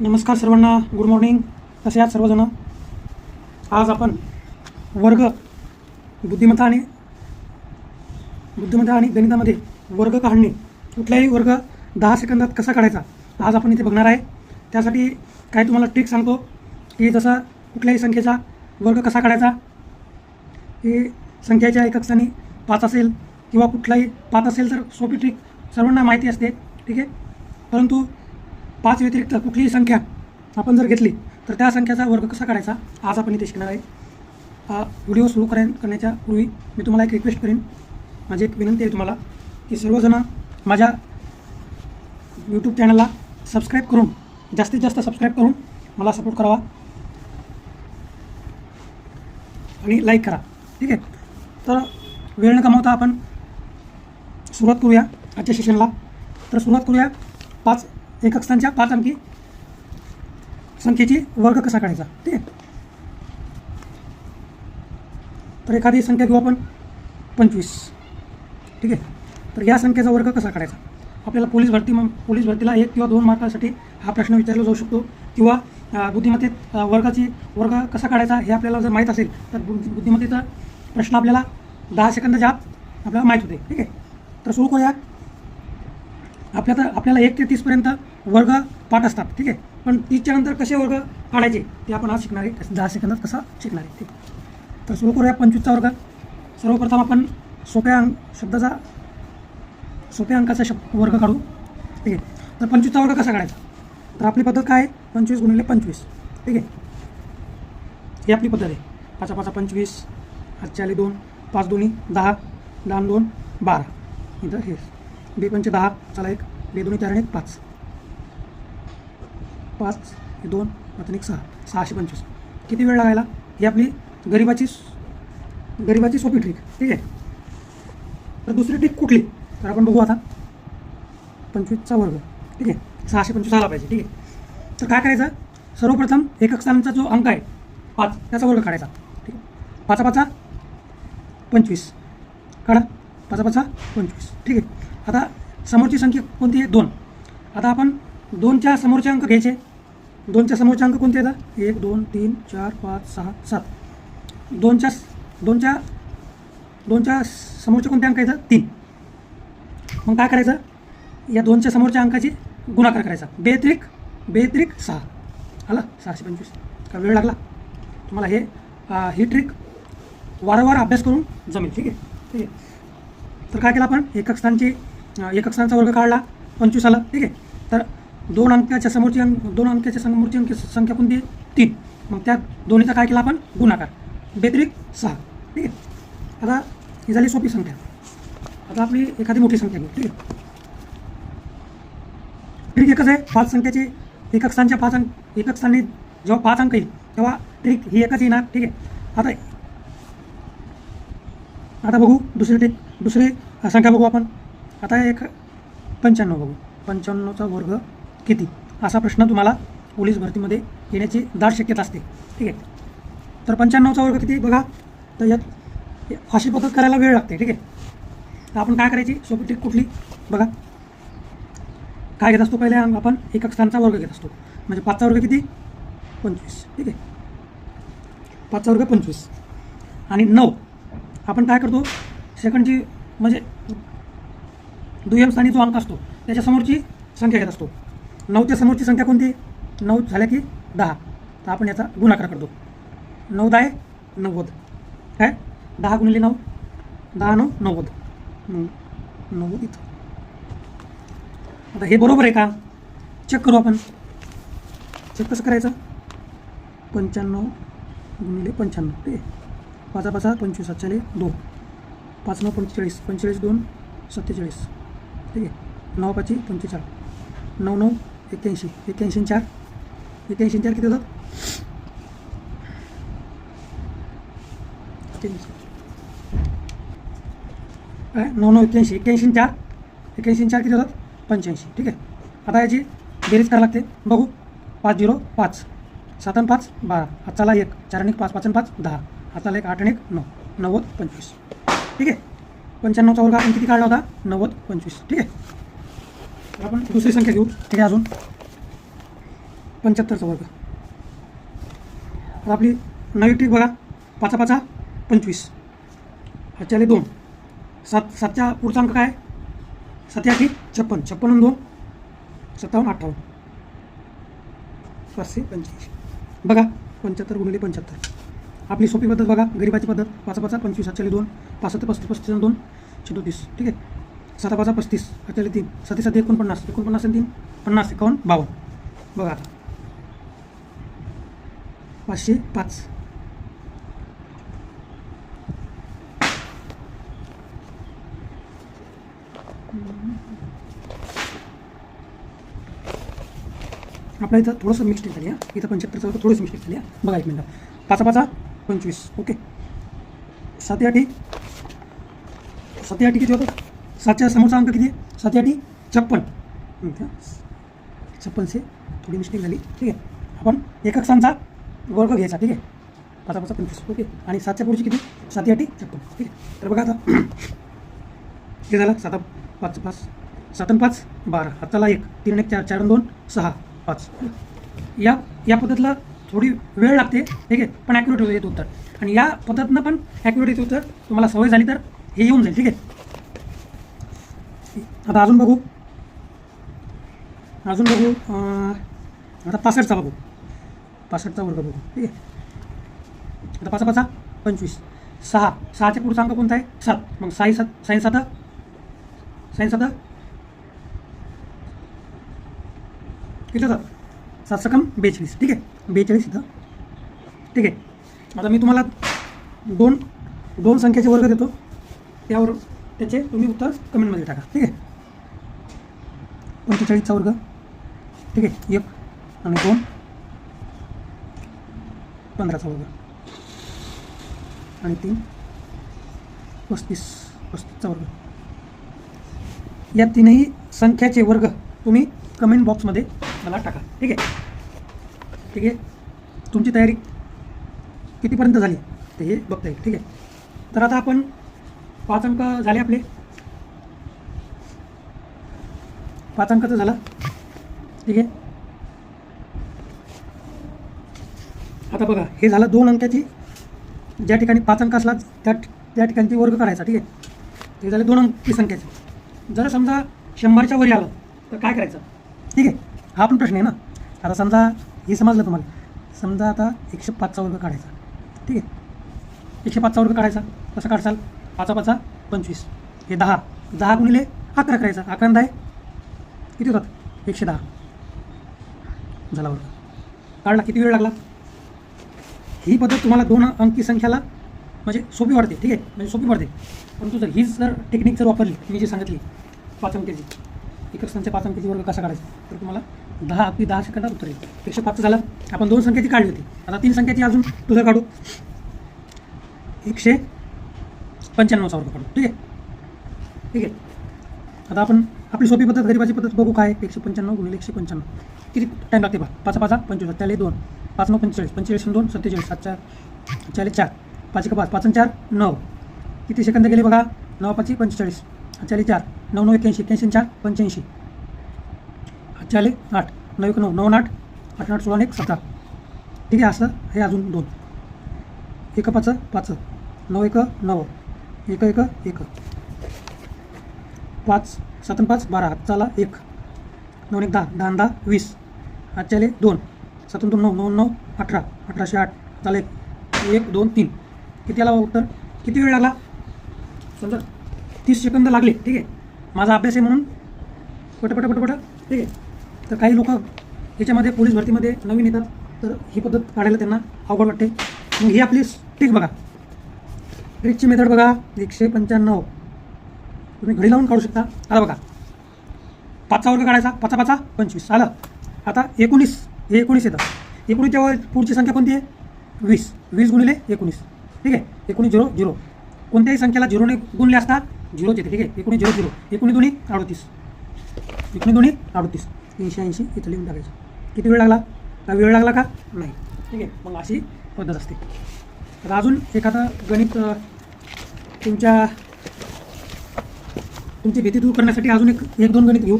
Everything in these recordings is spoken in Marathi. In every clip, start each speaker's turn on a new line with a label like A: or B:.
A: नमस्कार सर्वांना. गुड मॉर्निंग कसे आहात सर्वजण? आज आपण वर्ग बुद्धिमत्ता आणि बुद्धिमत्ता आणि गणितामध्ये वर्ग काढणे. कुठलाही वर्ग दहा सेकंदात कसा काढायचा आज आपण इथे बघणार आहे. त्यासाठी काय तुम्हाला ट्रिक सांगतो की जसा कुठल्याही संख्येचा वर्ग कसा काढायचा हे संख्येच्या एकक पाच असेल किंवा कुठलाही पाच असेल तर सोपी ट्रिक सर्वांना माहिती असते ठीक आहे? परंतु पाच व्यतिरिक्त कुठलीही संख्या आपण जर घेतली तर त्या संख्याचा वर्ग कसा काढायचा? आज आपण इथे शिकणार आहे. हा व्हिडिओ सुरू कराय करण्याच्या पूर्वी मी तुम्हाला एक रिक्वेस्ट करेन. माझी एक विनंती आहे तुम्हाला की सर्वजणं माझ्या यूट्यूब चॅनलला सबस्क्राईब करून जास्तीत जास्त सबस्क्राईब करून मला सपोर्ट करावा. आणि लाईक करा. ठीक आहे? तर वेळ न कमावता आपण सुरुवात करूया आजच्या सेशनला तर सुरुवात करूया पाच एकक संख्या पाच अंकी. संख्येची वर्ग कसा काढायचा? ठीक आहे. तर एखादी संख्या घेऊ आपण. पंचवीस. ठीक आहे. तर या संख्येचा वर्ग कसा काढायचा? आपल्याला पोलीस भरती मग पोलीस भरतीला एक किंवा दोन मार्कासाठी हा प्रश्न विचारला जाऊ शकतो. किंवा बुद्धिमत्तेत वर्गाची वर्ग कसा काढायचा हे आपल्याला जर माहीत असेल तर बुद्धिमत्तेचा प्रश्न आपल्याला दहा सेकंदाच्या आत आपल्याला माहीत होते. ठीक आहे. तर सुरू करूया आपल्या तर आपल्याला एक ते तीसपर्यंत वर्ग पाठ असतात ठीक आहे? पण तीसच्या नंतर कसे वर्ग काढायचे ते आपण आज शिकणार आहे. दहा सेकंदात कसा शिकणार आहे ठीक आहे? तर सुरू करूया पंचवीसचा वर्ग. सर्वप्रथम आपण सोप्या अंक शब्दाचा सोप्या अंकाचा शब्द वर्ग काढू ठीक आहे? तर पंचवीसचा वर्ग कसा काढायचा? तर आपली पद्धत काय आहे? पंचवीस गुणिले पंचवीस ठीक आहे? ही आपली पद्धत आहे. पाचा पाचा पंचवीस आजच्या आले दोन पाच दोन्ही दहा दहा दोन बारा. इथं हे. बे पंचे दहा. चला एक. बे दोन्ही चार आणि एक. पाच. पाच हे दोन आता एक सहा. सहाशे पंचवीस. किती वेळ लागायला? ही आपली गरिबाची गरिबाची सोपी ट्रिक ठीक आहे? तर दुसरी ट्रिक कुठली? तर आपण बघू आता. पंचवीसचा वर्ग. ठीक आहे? सहाशे पंचवीस आला पाहिजे. ठीक आहे? तर काय करायचं? सर्वप्रथम एकक स्थानांचा जो अंक आहे पाच त्याचा वर्ग काढायचा. ठीक आहे? पाचा पाचा पंचवीस. काढा. पाचा पाचा पंचवीस. ठीक आहे? आता समोरची संख्या कोणती आहे? दोन. आता आपण दोनच्या समोरचे अंक घ्यायचे. दोनच्या समोरचे अंक कोणते येतात एक दोन तीन चार पाच सहा सात. दोनच्या दोनच्या दोनच्या समोरचे कोणते अंक येतात तीन. मग काय करायचं? या दोनच्या समोरच्या अंकाची गुणाकार करायचा. बेत्रिक बेत्रिक सहा. आला? सहाशे पंचवीस. का वेळ लागला? तुम्हाला हे ही ट्रिक वारंवार अभ्यास करून जमेल. ठीक आहे? ठीक आहे. तर काय केलं आपण? एकक स्थानची एक अक्षरांचा स्थानचा वर्ग काढला पंचवीस आला ठीक आहे. तर दोन अंकाच्या समोरची अंक दोन अंकाच्या समोरची अंक संख्या कोणती आहे? तीन. मग त्या दोन्हीचा काय केला आपण? गुणाकार. बेत्रिक सहा. ठीक आहे. आता ही झाली सोपी संख्या. आता आपली एखादी मोठी संख्या घेऊ. ठीक आहे. ट्रिक एकच आहे. पाच संख्येची एक स्थानच्या पाच अंक एक स्थानी जेव्हा पाच अंक येईल तेव्हा ट्रिक ही एकच येणार. ठीक आहे. आता आता बघू दुसरी ट्रिक दुसरी संख्या बघू आपण. आता एक पंच्याण्णव बघू. पंच्याण्णवचा वर्ग किती? असा प्रश्न तुम्हाला पोलीस भरतीमध्ये येण्याची दाट शक्यता असते. ठीक आहे? तर पंच्याण्णवचा वर्ग किती बघा. तर यात अशी पद्धत करायला वेळ लागते. ठीक आहे? तर आपण काय करायची? सोपी ट्रिक कुठली? बघा. काय घेत असतो? पहिले आपण एकक स्थानचा वर्ग घेत असतो. म्हणजे पाचचा वर्ग किती? पंचवीस. ठीक आहे? पाचचा वर्ग पंचवीस. आणि नऊ. आपण काय करतो? सेकंडची म्हणजे दुय्यम स्थानी जो अंक असतो त्याच्यासमोरची संख्या घेत असतो. नऊच्या समोरची संख्या कोणती? नऊ झाल्या की दहा. तर आपण याचा गुणाकार करतो. नऊ दहा नव्वद. काय? दहा गुणिले नऊ. दहा नऊ नव्वद. नव्वद इथं. आता हे बरोबर आहे का? चेक करू आपण. चेक कसं करायचं? पंच्याण्णव गुणिले पंच्याण्णव. ते. पाचा पाचा पंचवीस सातशे दोन. पाच नऊ पंचेचाळीस. पंचेचाळीस दोन. सत्तेचाळीस. ठीक आहे. नऊ पाचशे पंचेचाळीस. नऊ नऊ एक्क्याऐंशी. एक्क्याऐंशी चार. एक्क्याऐंशी चार किती होतात? काय? नऊ नऊ एक्क्याऐंशी. एक्क्याऐंशी चार. एक्क्याऐंशी चार किती होतात? पंच्याऐंशी. ठीक आहे. आता याची बेरीज करावी लागते. बघू. पाच झिरो पाच. सात आणि पाच बारा. हाताला एक. चार आणि एक पाच. पाच आणि पाच दहा. हाताला एक आठ आणि एक नऊ. नव्वद पंचवीस. ठीक आहे. पंच्याण्णवचा वर्ग आपण किती काढला होता? नव्वद पंचवीस. ठीक आहे. आपण दुसरी संख्या घेऊ. ठीक आहे अजून? पंच्याहत्तरचा वर्ग आता आपली नवी ट्रिक बघा. पाचा पाचा पंचवीस. ह्याच्याले दोन. सात सातच्या पुढचा अंक काय? सत्याऐंशी छप्पन. छप्पन दोन. सत्तावन्न अठ्ठावन्न. पाचशे पंच्याऐंशी बघा पंच्याहत्तर गुणिले पंच्याहत्तर. आपली सोपी पद्धत बघा गरीबाची पद्धत पाचा पाचा पंचवीस सातशे दोन पाच सत्तर पस्तीस पस्तीस दोन सदोतीस ठीक आहे? साता पाचा पस्तीस अठ्याले तीन. सती सती एकोणपन्नास. एकोणपन्नास आणि तीन. पन्नास एकावन्न बावन्न. बघा. आता पाचशे पाच. आपल्या इथं थोडंसं मिस्टेक झाली आहे इथं पंच्याहत्तर चौथं थोडंसं मिस्टेक झाली आहे बघा एक मिनटं. पाचा पाचा पंचवीस. ओके. सात आठी सात आठी किती होतं? सातच्या समोरचा अंक किती आहे? सात आठी छप्पन छप्पन से छप्पनशे थोडी मिस्टेक झाली. ठीक आहे. आपण एक अक्षांचा वर्ग घ्यायचा. ठीक आहे. पाचा पाचा पंचवीस. ओके. आणि सातच्या पुढची किती? सात आठी छप्पन. ठीक आहे. तर बघा आता. हे झालं. सात पाच पाच. सात पाच बारा. हाताला एक. तीन एक चार. चार दोन. सहा. पाच. या या पद्धतीला थोडी वेळ लागते ठीक आहे? पण ॲक्युरेट होतं उत्तर. आणि या पद्धतीनं पण ॲक्युरेट येतं उत्तर तुम्हाला सवय झाली तर हे येऊन जाईल ठीक आहे? आता अजून बघू. अजून बघू आता पासष्टचा बघू. पासष्टचा वर्ग बघू ठीक आहे? आता पाचा पाचा पंचवीस. सहा. सहाच्या पुढचा अंक कोणता आहे? सात. मग साई सात साई सात साई सात. किती होतात सात सकम बेचाळीस ठीक आहे? बेचाळीस इथं. ठीक आहे. आता मी तुम्हाला दोन दोन संख्येचे वर्ग देतो. त्यावर त्याचे तुम्ही उत्तर कमेंटमध्ये टाका. ठीक आहे? पंचेचाळीसचा वर्ग. ठीक आहे? एक आणि दोन. पंधराचा वर्ग. आणि तीन. पस्तीस पस्तीसचा वर्ग. या तीनही संख्याचे वर्ग तुम्ही कमेंट बॉक्समध्ये मला टाका. ठीक आहे? ठीक आहे? तुमची तयारी कितीपर्यंत झाली? ते हे बघता येईल ठीक आहे? तर आता आपण पाच अंक झाले आपले. पाच अंकाचं झालं. ठीक आहे? आता बघा हे झालं दोन अंकाची ज्या ठिकाणी पाच अंक असला त्या त्या ठिकाणची वर्ग करायचा ठीक आहे? हे झाले दोन अंकी संख्याचे जर समजा शंभरच्या वरी आलं तर काय करायचं? ठीक आहे? हा पण प्रश्न आहे ना. आता समजा हे समजलं तुम्हाला? समजा आता एकशे पाचचा वर्ग काढायचा. ठीक आहे? एकशे पाचचा वर्ग काढायचा. कसं काढसाल पाचा पाचा पंचवीस. हे दहा. दहा गुणिले अकरा करायचा. अकरा आणि दहा किती होतात? एकशे दहा. झाला वर्ग. काढला. किती वेळ लागला? ही पद्धत तुम्हाला दोन अंकी संख्याला म्हणजे सोपी वाढते. ठीक आहे? म्हणजे सोपी पडते परंतु जर हीच जर टेक्निक जर वापरली मी जी सांगितली पाच अंक्याची एकच संख्या पाच अंकाची वर्ग कसा काढायचा? तर तुम्हाला दहा अगदी दहा सेकंदात उत्तर येईल. एकशे पाचचं झालं आपण दोन संख्येची काढली होती. आता तीन संख्याची अजून तुझं काढू. एकशे पंच्याण्णवचा वर्ग काढू. ठीक आहे? ठीक आहे? आता आपण आपली सोपी पद्धत गरीबाची पद्धत बघू काय एकशे पंच्याण्णव गुणिले एकशे पंच्याण्णव. किती टाईम लागते बा पाच पाच पंचवीस त्याला दोन. पाच नऊ पंचेचाळीस. पंचेचाळीस दोन सत्तेचाळीस. सात चार. चाळीस चार. पाच एक पाच. पाच चार नऊ. किती सेकंद गेले बघा? नऊ पाचशे पंचेचाळीस. चाळीस चार. नऊ नऊ एक्याऐंशी एक्याऐंशी चार पंच्याऐंशी. चाले आठ. नऊ एक नऊ नऊ आठ आठ आठ सोळा एक सतरा. ठीक आहे असं हे अजून दोन. एक पाच पाच. नऊ एक नऊ. एक एक एक. पाच सात पाच बारा. चाला एक. नऊ एक दहा. दहा दहा वीस. आजच्याले दोन. सातून दोन नऊ. नऊ नऊ अठरा. अठराशे आठ. चालेल एक. दोन तीन. किती आला हो उत्तर? किती वेळ लागला? समजा तीस सेकंद लागले. ठीक आहे. माझा अभ्यास आहे म्हणून. पटपट पटपट ठीक आहे. तर काही लोक याच्यामध्ये पोलीस भरतीमध्ये नवीन येतात. तर ही पद्धत काढायला त्यांना अवघड वाटते. मग ही आपली ट्रिक बघा. ट्रिकची मेथड बघा. एकशे पंच्याण्णव. तुम्ही घडी लावून काढू शकता. आला बघा. पाचचा वर्ग काढायचा. पाचा पाचा पंचवीस. आलं. आता एकोणीस. हे एकोणीस येतं. एकोणीसच्या वर पुढची संख्या कोणती आहे? वीस. वीस गुणिले एकोणीस. ठीक आहे. एकोणीस झिरो झिरो. कोणत्याही संख्येला झिरोने गुणले असता झिरोच येते ठीक आहे? एकोणीस झिरो झिरो. एकोणी दोन्ही अडतीस. एकोणी दोन्ही अडतीस. तीनशे ऐंशी इथं लिहून टाकायचं. किती वेळ लागला? का वेळ लागला का? नाही. ठीक आहे? मग अशी पद्धत असते. तर अजून एखादं गणित तुमच्या तुमची भीती दूर करण्यासाठी अजून एक एक दोन गणित घेऊ.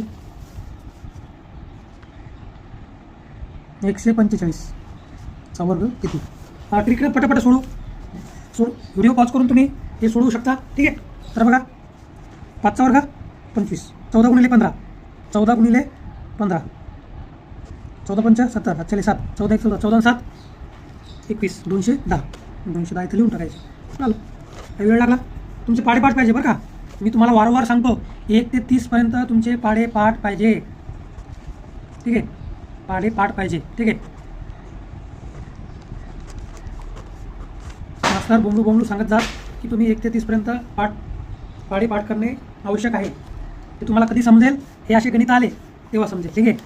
A: एकशे पंचेचाळीसचा वर्ग किती? हा ट्रिकडे पटापट सोडू. सोड. व्हिडिओ पॉज करून तुम्ही हे सोडवू शकता. ठीक आहे? तर बघा पाचचा वर्ग पंचवीस. चौदा गुणिले पंधरा. चौदा गुणिले पंधरा. चौदा पंच सत्तर. सातशे सात. चौदा एक चौदा. चौदा सात. एकवीस. दोनशे दहा. दोनशे दहा इथं लिहून टाकायचे. चालू. काही वेळ लागला? तुमचे पाडेपाठ पाहिजे बरं का? मी तुम्हाला वारंवार सांगतो एक ते तीसपर्यंत तुमचे पाडेपाठ पाहिजे. ठीक आहे? पाडेपाठ पाहिजे. ठीक आहे? मास्तर बोंबलू बोंबलू सांगत जात की तुम्ही एक ते तीसपर्यंत पाठ पाडेपाठ करणे आवश्यक आहे. ते तुम्हाला कधी समजेल? हे असे गणित आले तेव्हा समजेल. ठीक आहे?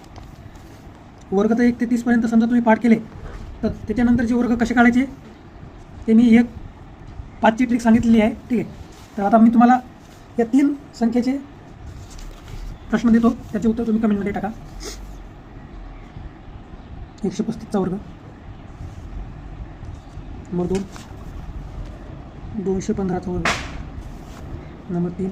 A: वर्ग तर एक ते तीसपर्यंत समजा तुम्ही पाठ केले तर त्याच्यानंतरचे वर्ग कसे काढायचे? ते मी एक पाचची ट्रिक सांगितलेली आहे. ठीक आहे? तर आता मी तुम्हाला या तीन संख्येचे प्रश्न देतो. त्याचे उत्तर तुम्ही कमेंटमध्ये टाका. एकशे पस्तीसचा वर्ग. नंबर दोन. दोनशे पंधराचा वर्ग. नंबर तीन.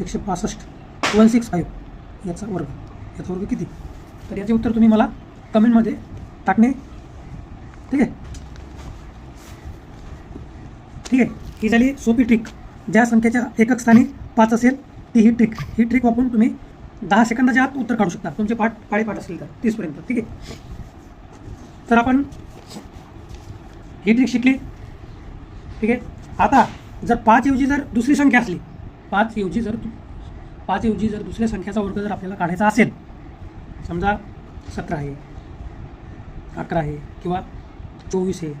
A: एकशे पासष्ट. One six five. याचा वर्ग. याचा वर्ग किती? तर याचे उत्तर तुम्ही मला कमेंटमध्ये टाकणे. ठीक आहे? ठीक आहे. ही झाली सोपी ट्रिक ज्या संख्येच्या एकक स्थानी पाच असेल ती ही ट्रिक ही ट्रिक वापरून तुम्ही दहा सेकंदाच्या आत उत्तर काढू शकता. तुमचे पाठ पाडेपाठ असतील तर तीसपर्यंत ठीक आहे? तर आपण ही ट्रिक शिकली. ठीक आहे? आता जर पाच ऐवजी जर दुसरी संख्या असली पाच ऐवजी जर तु- पाच ऐवजी जर दुसऱ्या संख्याचा वर्ग जर आपल्याला काढायचा असेल समजा सतरा आहे अकरा आहे किंवा चोवीस आहे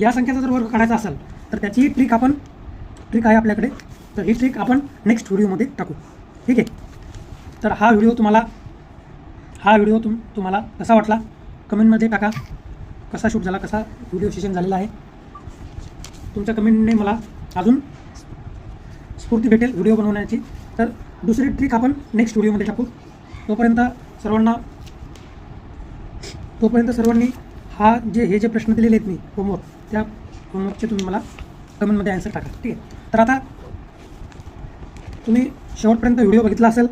A: या संख्याचा जर वर्ग काढायचा असेल तर त्याची ट्रिक आपण ट्रिक आहे आपल्याकडे. तर ही ट्रिक आपण नेक्स्ट व्हिडिओमध्ये टाकू. ठीक आहे? तर हा व्हिडिओ तुम्हाला हा व्हिडिओ तुम तुम्हाला कसा वाटला? कमेंटमध्ये टाका. कसा शूट झाला? कसा व्हिडिओ सेशन झालेला आहे? तुमच्या कमेंटने मला अजून स्फूर्ती भेटेल व्हिडिओ बनवण्याची. तर दुसरी ट्रिक आपण नेक्स्ट व्हिडिओमध्ये टाकू. तोपर्यंत सर्वांना तोपर्यंत सर्वांनी हा जे हे जे प्रश्न दिलेले आहेत मी होमवर्क त्या होमवर्कचे तुम्ही मला कमेंटमध्ये ॲन्सर टाका. ठीक आहे? तर आता तुम्ही शेवटपर्यंत व्हिडिओ बघितला असेल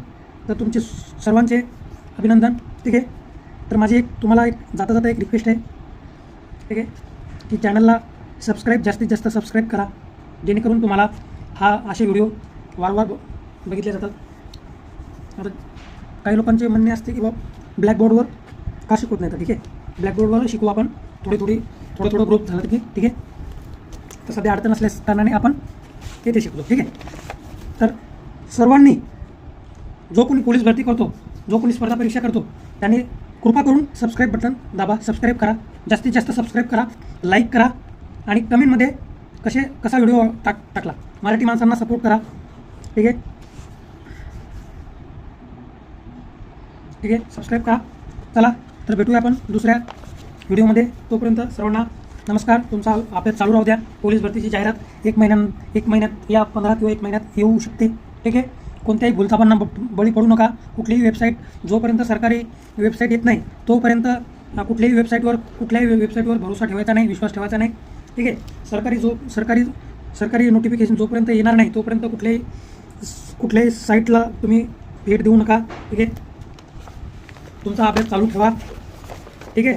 A: तर तुमचे सर्वांचे अभिनंदन. ठीक आहे? तर माझी एक तुम्हाला एक जाता जाता एक रिक्वेस्ट आहे. ठीक आहे? की चॅनलला सबस्क्राईब जास्तीत जास्त सबस्क्राईब करा. जेणेकरून तुम्हाला हा असे व्हिडिओ वारंवार ब- बघितले जातात. आता काही लोकांचे म्हणणे असते की बा ब्लॅकबोर्डवर का शिकवत नाही तर ठीक आहे. ब्लॅकबोर्डवर शिकू आपण. थोडी थोडी थोडं थोडं ग्रोथ झालं की ठीक आहे. तर सध्या अडचण असल्या कारणाने आपण येथे शिकतो ठीक आहे? तर सर्वांनी जो कोणी पोलीस भरती करतो जो कोणी स्पर्धा परीक्षा करतो त्याने कृपा करून सबस्क्राईब बटन दाबा. सबस्क्राईब करा. जास्तीत जास्त सबस्क्राईब करा. लाईक करा. आणि कमेंटमध्ये कसे कसा व्हिडिओ टाक टाकला? मराठी माणसांना सपोर्ट करा. ठीक आहे? ठीक आहे? सबस्क्राईब करा. चला तर भेटूया आपण दुसऱ्या व्हिडिओमध्ये. तोपर्यंत सर्वांना नमस्कार. तुमचा अभ्यास चालू राहू द्या. पोलीस भरतीची जाहिरात एक महिन्यान एक महिन्यात या पंधरा किंवा एक महिन्यात येऊ शकते. ठीक आहे? कोणत्याही भूलथापांना ब- बळी पडू नका. कुठलीही वेबसाईट जोपर्यंत सरकारी वेबसाईट येत नाही तोपर्यंत कुठल्याही वेबसाईटवर कुठल्याही वेबसाईटवर भरोसा ठेवायचा नाही विश्वास ठेवायचा नाही. ठीक आहे? सरकारी जो सरकारी सरकारी नोटिफिकेशन जोपर्यंत येणार नाही तोपर्यंत कुठल्याही कुठल्याही साईटला तुम्ही भेट देऊ नका ठीक आहे? तुमचा अभ्यास चालू ठेवा ठीक आहे?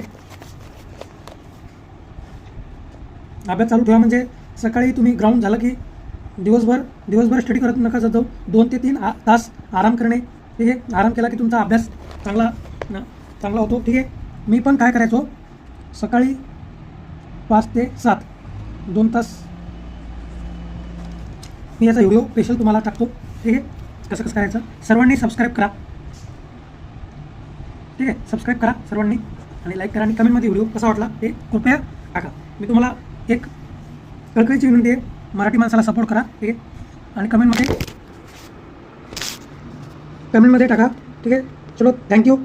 A: अभ्यास चालू ठेवा म्हणजे सकाळी तुम्ही ग्राउंड झालं की दिवसभर दिवसभर स्टडी करत नका जातो जाऊ. दोन ते तीन आ तास आराम करणे ठीक आहे? आराम केला की तुमचा अभ्यास चांगला चांगला होतो ठीक आहे? मी पण काय करायचो? सकाळी पाच ते सात दोन तास मी याचा व्हिडिओ स्पेशल तुम्हाला टाकतो. ठीक आहे? कसं कसं करायचं? सर्वांनी सबस्क्राईब करा. ठीक आहे? सबस्क्राईब करा सर्वांनी. आणि लाईक करा आणि कमेंटमध्ये व्हिडिओ कसा वाटला ते कृपया टाका. मी तुम्हाला एक कळकळीची विनंती आहे. मराठी माणसाला सपोर्ट करा. ठीक आहे? आणि कमेंटमध्ये कमेंटमध्ये टाका. ठीक आहे? चलो थँक्यू